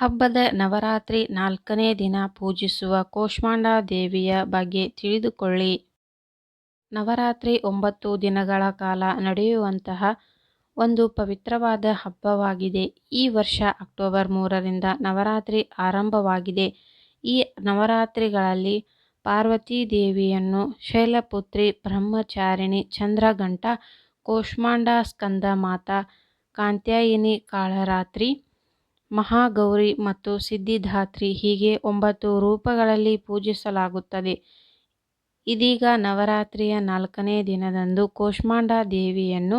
ಹಬ್ಬದ ನವರಾತ್ರಿ ನಾಲ್ಕನೇ ದಿನ ಪೂಜಿಸುವ ಕೂಷ್ಮಾಂಡಾ ದೇವಿಯ ಬಗ್ಗೆ ತಿಳಿದುಕೊಳ್ಳಿ. ನವರಾತ್ರಿ ಒಂಬತ್ತು ದಿನಗಳ ಕಾಲ ನಡೆಯುವಂತಹ ಒಂದು ಪವಿತ್ರವಾದ ಹಬ್ಬವಾಗಿದೆ. ಈ ವರ್ಷ ಅಕ್ಟೋಬರ್ ಮೂರರಿಂದ ನವರಾತ್ರಿ ಆರಂಭವಾಗಿದೆ. ಈ ನವರಾತ್ರಿಗಳಲ್ಲಿ ಪಾರ್ವತೀದೇವಿಯನ್ನು ಶೈಲಪುತ್ರಿ, ಬ್ರಹ್ಮಚಾರಿಣಿ, ಚಂದ್ರಘಂಟ, ಕೋಷ್ಮಾಂಡ ಸ್ಕಂದ ಮಾತಾ ಕಾಂತ್ಯಾಯಿನಿ ಕಾಳರಾತ್ರಿ, ಮಹಾಗೌರಿ ಮತ್ತು ಸಿದ್ಧಿದಾತ್ರಿ ಹೀಗೆ ಒಂಬತ್ತು ರೂಪಗಳಲ್ಲಿ ಪೂಜಿಸಲಾಗುತ್ತದೆ. ಇದೀಗ ನವರಾತ್ರಿಯ ನಾಲ್ಕನೇ ದಿನದಂದು ಕೋಷ್ಮಾಂಡ ದೇವಿಯನ್ನು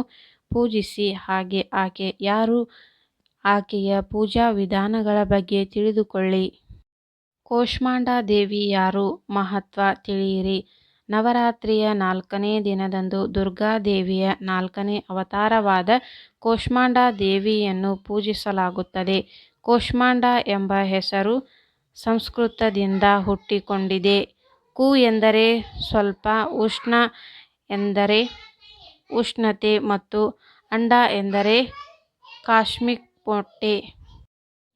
ಪೂಜಿಸಿ. ಹಾಗೆ ಆಕೆ ಯಾರು, ಆಕೆಯ ಪೂಜಾ ವಿಧಾನಗಳ ಬಗ್ಗೆ ತಿಳಿದುಕೊಳ್ಳಿ. ಕೋಷ್ಮಾಂಡಾ ದೇವಿ ಯಾರು? ಮಹತ್ವ ತಿಳಿಯಿರಿ. ನವರಾತ್ರಿಯ ನಾಲ್ಕನೇ ದಿನದಂದು ದುರ್ಗಾದೇವಿಯ ನಾಲ್ಕನೇ ಅವತಾರವಾದ ಕೋಷ್ಮಾಂಡಾ ದೇವಿಯನ್ನು ಪೂಜಿಸಲಾಗುತ್ತದೆ. ಕೋಷ್ಮಾಂಡ ಎಂಬ ಹೆಸರು ಸಂಸ್ಕೃತದಿಂದ ಹುಟ್ಟಿಕೊಂಡಿದೆ. ಕೂ ಎಂದರೆ ಸ್ವಲ್ಪ, ಉಷ್ಣ ಎಂದರೆ ಉಷ್ಣತೆ ಮತ್ತು ಅಂಡ ಎಂದರೆ ಕಾಶ್ಮಿಕ್ ಮೊಟ್ಟೆ.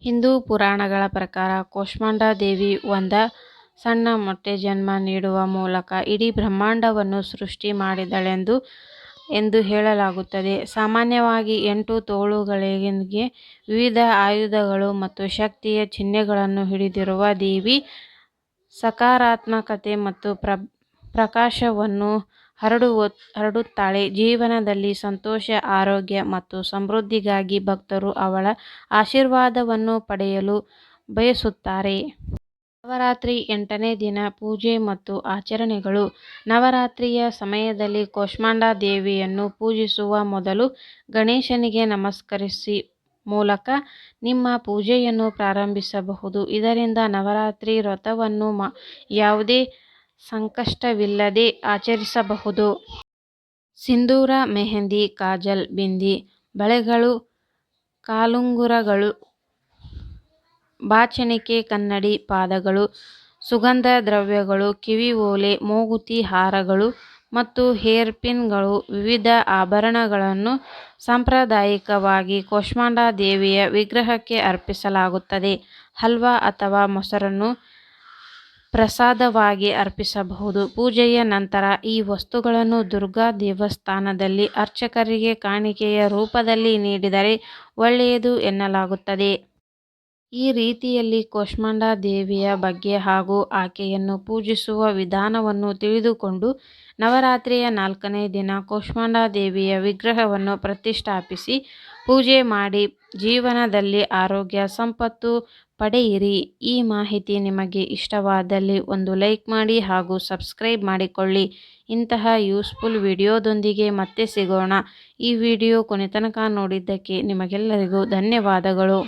ಹಿಂದೂ ಪುರಾಣಗಳ ಪ್ರಕಾರ ಕೋಷ್ಮಾಂಡ ದೇವಿ ಒಂದ ಸಣ್ಣ ಮೊಟ್ಟೆ ಜನ್ಮ ನೀಡುವ ಮೂಲಕ ಇಡೀ ಬ್ರಹ್ಮಾಂಡವನ್ನು ಸೃಷ್ಟಿ ಮಾಡಿದಳೆಂದು ಎಂದು ಹೇಳಲಾಗುತ್ತದೆ. ಸಾಮಾನ್ಯವಾಗಿ ಎಂಟು ತೋಳುಗಳಿಗೆ ವಿವಿಧ ಆಯುಧಗಳು ಮತ್ತು ಶಕ್ತಿಯ ಚಿಹ್ನೆಗಳನ್ನು ಹಿಡಿದಿರುವ ದೇವಿ ಸಕಾರಾತ್ಮಕತೆ ಮತ್ತು ಪ್ರಕಾಶವನ್ನು ಹರಡುತ್ತಾಳೆ. ಜೀವನದಲ್ಲಿ ಸಂತೋಷ, ಆರೋಗ್ಯ ಮತ್ತು ಸಮೃದ್ಧಿಗಾಗಿ ಭಕ್ತರು ಅವಳ ಆಶೀರ್ವಾದವನ್ನು ಪಡೆಯಲು ಬಯಸುತ್ತಾರೆ. ನವರಾತ್ರಿ ಎಂಟನೇ ದಿನ ಪೂಜೆ ಮತ್ತು ಆಚರಣೆಗಳು ನವರಾತ್ರಿಯ ಸಮಯದಲ್ಲಿ ಕೋಷ್ಮಾಂಡ ದೇವಿಯನ್ನು ಪೂಜಿಸುವ ಮೊದಲು ಗಣೇಶನಿಗೆ ನಮಸ್ಕರಿಸಿ ಮೂಲಕ ನಿಮ್ಮ ಪೂಜೆಯನ್ನು ಪ್ರಾರಂಭಿಸಬಹುದು. ಇದರಿಂದ ನವರಾತ್ರಿ ವ್ರತವನ್ನು ಯಾವುದೇ ಸಂಕಷ್ಟವಿಲ್ಲದೆ ಆಚರಿಸಬಹುದು. ಸಿಂಧೂರ, ಮೆಹಂದಿ, ಕಾಜಲ್, ಬಿಂದಿ, ಬಳೆಗಳು, ಕಾಲುಂಗುರಗಳು, ಬಾಚಣಿಗೆ, ಕನ್ನಡಿ, ಪಾದಗಳು, ಸುಗಂಧ ದ್ರವ್ಯಗಳು, ಕಿವಿ ಓಲೆ, ಮೂಗುತಿ ಹಾರಗಳು ಮತ್ತು ಹೇರ್ಪಿನ್ಗಳು, ವಿವಿಧ ಆಭರಣಗಳನ್ನು ಸಾಂಪ್ರದಾಯಿಕವಾಗಿ ಕೋಷ್ಮಾಂಡ ದೇವಿಯ ವಿಗ್ರಹಕ್ಕೆ ಅರ್ಪಿಸಲಾಗುತ್ತದೆ. ಹಲ್ವಾ ಅಥವಾ ಮೊಸರನ್ನು ಪ್ರಸಾದವಾಗಿ ಅರ್ಪಿಸಬಹುದು. ಪೂಜೆಯ ನಂತರ ಈ ವಸ್ತುಗಳನ್ನು ದುರ್ಗಾ ದೇವಸ್ಥಾನದಲ್ಲಿ ಅರ್ಚಕರಿಗೆ ಕಾಣಿಕೆಯ ರೂಪದಲ್ಲಿ ನೀಡಿದರೆ ಒಳ್ಳೆಯದು ಎನ್ನಲಾಗುತ್ತದೆ. ಈ ರೀತಿಯಲ್ಲಿ ಕೂಷ್ಮಾಂಡಾ ದೇವಿಯ ಬಗ್ಗೆ ಹಾಗೂ ಆಕೆಯನ್ನು ಪೂಜಿಸುವ ವಿಧಾನವನ್ನು ತಿಳಿದುಕೊಂಡು ನವರಾತ್ರಿಯ ನಾಲ್ಕನೇ ದಿನ ಕೂಷ್ಮಾಂಡಾ ದೇವಿಯ ವಿಗ್ರಹವನ್ನು ಪ್ರತಿಷ್ಠಾಪಿಸಿ ಪೂಜೆ ಮಾಡಿ ಜೀವನದಲ್ಲಿ ಆರೋಗ್ಯ, ಸಂಪತ್ತು ಪಡೆಯಿರಿ. ಈ ಮಾಹಿತಿ ನಿಮಗೆ ಇಷ್ಟವಾದಲ್ಲಿ ಒಂದು ಲೈಕ್ ಮಾಡಿ ಹಾಗೂ ಸಬ್ಸ್ಕ್ರೈಬ್ ಮಾಡಿಕೊಳ್ಳಿ. ಇಂತಹ ಯೂಸ್ಫುಲ್ ವಿಡಿಯೋದೊಂದಿಗೆ ಮತ್ತೆ ಸಿಗೋಣ. ಈ ವಿಡಿಯೋ ಕೊನೆತನಕ ನೋಡಿದ್ದಕ್ಕೆ ನಿಮಗೆಲ್ಲರಿಗೂ ಧನ್ಯವಾದಗಳು.